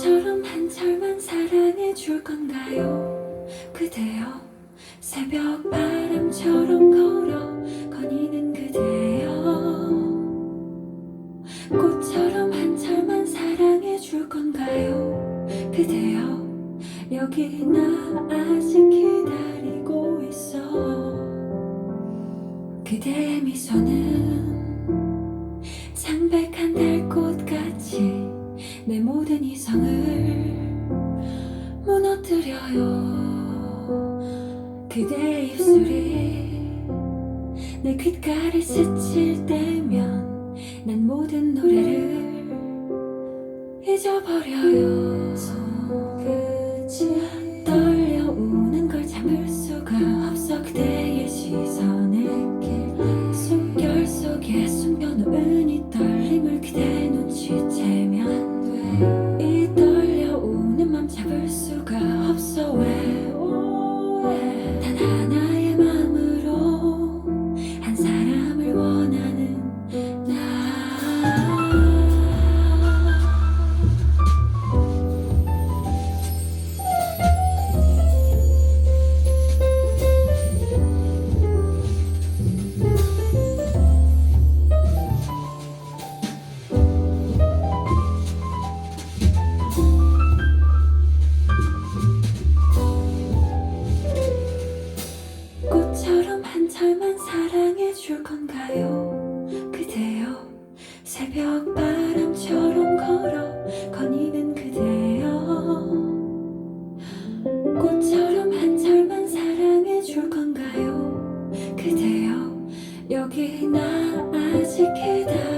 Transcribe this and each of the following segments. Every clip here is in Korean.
꽃처럼 한철만 사랑해 줄 건가요? 그대여 새벽 바람처럼 걸어 거니는 그대여. 꽃처럼 한철만 사랑해 줄 건가요? 그대여 여기 나 아직 기다리고 있어. 그대의 미소는 무너뜨려요. 그대의 입술이 내 귓가를 스칠 때면 난 모든 노래를 잊어버려요. 손끝이 떨려오는 걸 참을 수가 없어. 그대의 시선에 숨결 속에 숨겨놓은 한철만 사랑해 줄 건가요? 그대여 새벽 바람처럼 걸어 거니는 그대여 꽃처럼 한철만 사랑해 줄 건가요? 그대여 여기 나 아직 기다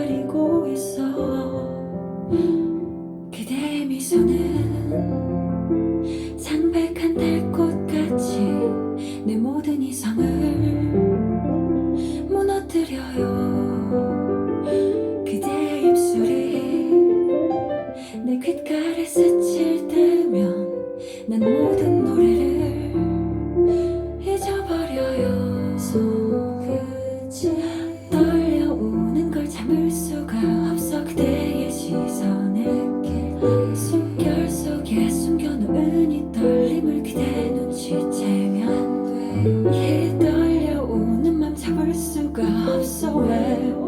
속에 숨겨놓은 이 떨림을 그대 눈치채면 이 떨려오는 맘 잡을 수가 없어 왜?